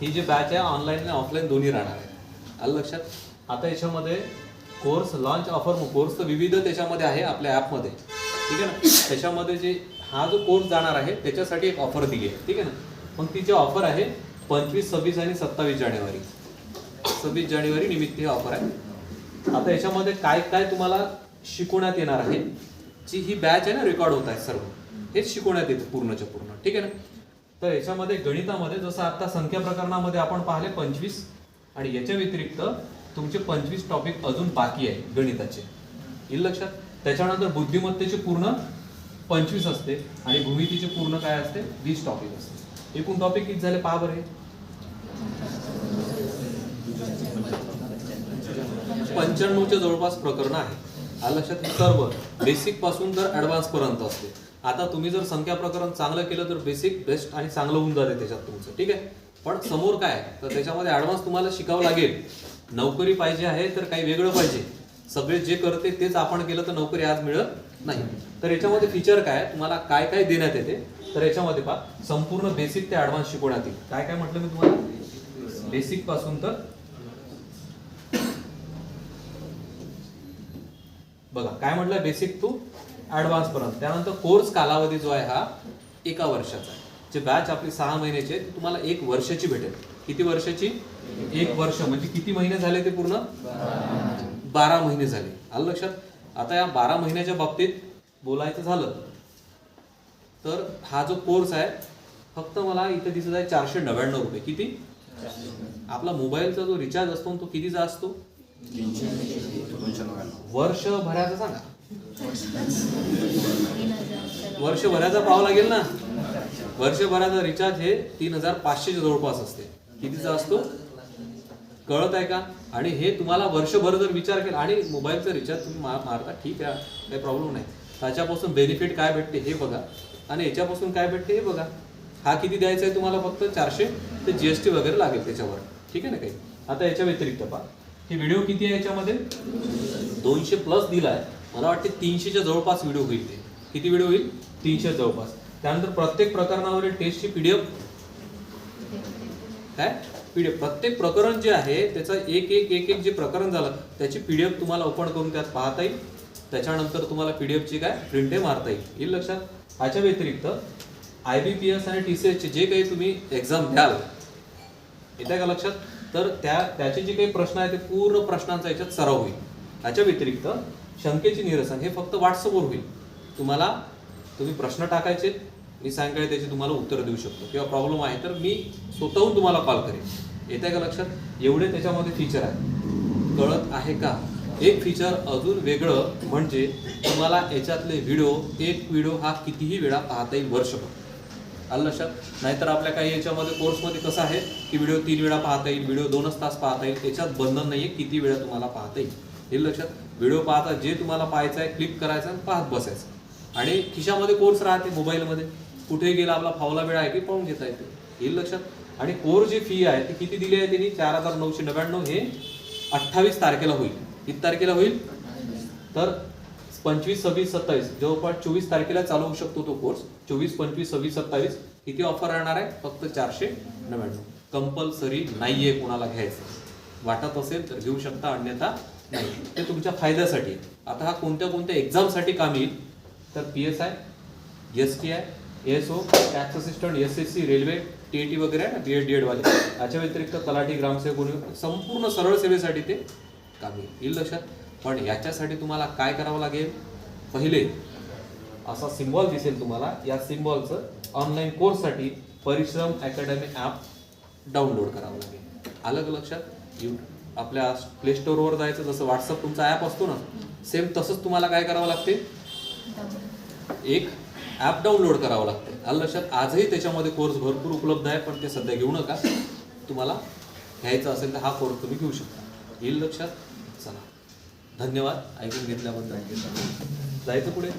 ही जी बॅच आहे ऑनलाईन आणि ऑफलाईन दोन्ही राहणार आहे. आलं लक्षात? आता याच्यामध्ये कोर्स लॉन्च ऑफर कोर्स तर विविध त्याच्यामध्ये आहे आपल्या ॲपमध्ये ठीक आहे ना? त्याच्यामध्ये जे हा जो कोर्स जाणार आहे त्याच्यासाठी एक ऑफर दिली आहे. ठीक आहे ना? मग ती जी ऑफर आहे पंचवीस सव्वीस आणि सत्तावीस जानेवारी. सव्वीस जानेवारी निमित्त ही ऑफर आहे. आता याच्यामध्ये काय काय तुम्हाला शिकवण्यात येणार आहे जी ही बॅच आहे ना रेकॉर्ड होत आहे सर्व हेच शिकवण्यात येतं पूर्णच्या पूर्ण. ठीक आहे ना? तर याच्यामध्ये गणितामध्ये जसं आता संख्या प्रकरणामध्ये आपण पाहिले पंचवीस आणि याच्या व्यतिरिक्त तुमचे पंचवीस टॉपिक अजून बाकी आहे गणिताचे. येईल लक्षात? त्याच्यानंतर बुद्धिमत्तेचे पूर्ण पंचवीस असते आणि भूमितीचे पूर्ण काय असते? वीस टॉपिक असते. एकूण टॉपिक किती झाले? पहा बरे पंच्याण्णवच्या जवळपास प्रकरण आहे. लक्षात? हे सर्व बेसिकपासून तर ऍडव्हान्स पर्यंत असते. आता तुम्ही जर संख्या प्रकरण चांगलं केलं तर बेसिक बेस्ट आणि चांगलं होऊन जाते त्याच्यात तुमचं ठीक आहे? पण समोर काय तर त्याच्यामध्ये ऍडव्हान्स तुम्हाला शिकावं लागेल. नोकरी पाहिजे आहे तर काही वेगळं पाहिजे. सगळे जे करते तेच आपण केलं तर नोकरी आज मिळत नाही. तर याच्यामध्ये फीचर काय तुम्हाला काय काय देण्यात येते? तर याच्यामध्ये पहा संपूर्ण बेसिक ते ऍडव्हान्स शिकवण्यात येईल. काय काय म्हटलं मी तुम्हाला? बेसिकपासून तर बघा काय म्हटलं बेसिक टू ऍडव्हान्स पर्यंत. त्यानंतर कोर्स कालावधी जो आहे हा एका वर्षाचा आहे. जे बॅच आपली सहा महिन्याची आहे ती तुम्हाला एक वर्षाची भेटेल. किती वर्षाची? एक वर्ष. म्हणजे किती महिने झाले ते पूर्ण? बारा महिने झाले. आलं लक्षात? आता या बारा महिन्याच्या बाबतीत बोलायचं झालं तर हा जो कोर्स आहे फक्त मला इथे दिसत आहे चारशे नव्याण्णव रुपये. किती? आपला मोबाईलचा जो रिचार्ज असतो तो कितीचा असतो? वर्षभराचा सांगा. वर्षभराचा पाहावं लागेल ना? वर्षभराचा रिचार्ज हे तीन हजार पाचशेच्या जवळपास असते. कितीचा असतो? कळत आहे का? आणि हे तुम्हाला वर्षभर जर विचार केला आणि मोबाईलचा रिचार्ज तुम्ही मा- मारता ठीक आहे काही प्रॉब्लेम नाही. त्याच्यापासून बेनिफिट काय भेटते हे बघा. आणि याच्यापासून काय भेटते हे बघा. हा किती द्यायचा आहे तुम्हाला फक्त? चारशे ते जीएसटी वगैरे लागेल त्याच्यावर. ठीक आहे ना काही? आता याच्या व्यतिरिक्त पहा. हे व्हिडिओ किती आहे याच्यामध्ये? दोनशे प्लस दिलाय. मला वाटते तीनशेच्या जवळपास व्हिडिओ होईल ते. किती व्हिडिओ होईल? तीनशे जवळपास. त्यानंतर प्रत्येक प्रकरणावरील टेस्टची पीडीएफ काय? पीडीएफ प्रत्येक प्रकरण जे आहे त्याचा एक एक एक एक जे प्रकरण झालं त्याची पीडीएफ तुम्हाला ओपन करून त्यात पाहता येईल. त्याच्यानंतर तुम्हाला पीडीएफची काय? प्रिंटे मारता येईल. येईल लक्षात? ह्याच्या व्यतिरिक्त आय बी पी एस आणि टी सी एसचे जे काही तुम्ही एक्झाम द्याल येते का लक्षात? तर त्या त्याचे जे काही प्रश्न आहेत ते पूर्ण प्रश्नांचा याच्यात सराव होईल. याच्या व्यतिरिक्त शंकेचे निरसन हे फक्त व्हॉट्सअपवर होईल. तुम्हाला तुम्ही प्रश्न टाकायचे मी सायंकाळी त्याची तुम्हाला उत्तर देऊ शकतो. किंवा प्रॉब्लेम आहे तर मी स्वतःहून तुम्हाला कॉल करेन. येते का लक्षात? एवढे त्याच्यामध्ये फीचर आहे कळत आहे का? एक फीचर अजून वेगळं म्हणजे तुम्हाला याच्यातले व्हिडिओ एक व्हिडिओ हा कितीही वेळा पाहता येईल वर्षभर. आलं लक्षात? नाहीतर आपल्या काही याच्यामध्ये कोर्समध्ये कसं आहे की व्हिडिओ तीन वेळा पाहता येईल व्हिडिओ दोनच तास पाहता येईल त्याच्यात बंधन नाही आहे किती वेळा तुम्हाला पाहता येईल. हे लक्षात व्हिडिओ पाहता जे तुम्हाला पाहायचं आहे क्लिक करायचं आणि पाहत बसायचं. आणि खिशामध्ये कोर्स राहते मोबाईलमध्ये कुठे गेला आपला फावला वेळ आहे की पाहून घेता येते. हे लक्षात. आणि कोर जी फी आहे ती किती दिली आहे त्यांनी चार हजार नऊशे नव्याण्णव हे अठ्ठावीस तारखेला होईल. किती तारखेला होईल? तर पंचवीस सव्वीस सत्तावीस. जवळपास चोवीस तारखेला चालू होऊ शकतो तो कोर्स चोवीस पंचवीस सव्वीस सत्तावीस. किती ऑफर राहणार आहे? फक्त चारशे नव्याण्णव. कंपल्सरी नाहीये कोणाला घ्यायचं. वाटत असेल तर घेऊ शकता अन्यथा नाही ते तुमच्या फायद्यासाठी. आता हा कोणत्या कोणत्या एक्झामसाठी काम येईल? तर P S I S T I S O tax assistant S S C railway T A T वगैरे आहे ना बी एड डी एडवाले याच्या व्यतिरिक्त तलाठी ग्रामसेवक कोणी संपूर्ण सरळ सेवेसाठी ते काम येईल. येईल लक्षात. पण याच्यासाठी तुम्हाला काय करावं लागेल? पहिले असा सिम्बॉल दिसेल तुम्हाला. या सिम्बॉलचं ऑनलाईन कोर्ससाठी परिश्रम अकॅडमी ॲप डाउनलोड करावं लागेल. आलं लक्षात? यू आपल्या प्ले स्टोअरवर जायचं जसं व्हॉट्सअप तुमचा ॲप असतो ना सेम तसंच तुम्हाला काय करावं लागते? एक ॲप डाउनलोड करावं लागते. आलं लक्षात? आजही त्याच्यामध्ये कोर्स भरपूर उपलब्ध आहे पण ते सध्या घेऊ नका. तुम्हाला घ्यायचं असेल तर हा कोर्स तुम्ही घेऊ शकता. येईल लक्षात? चला. धन्यवाद. ऐकून घेतल्याबद्दल. जायचं पुढे?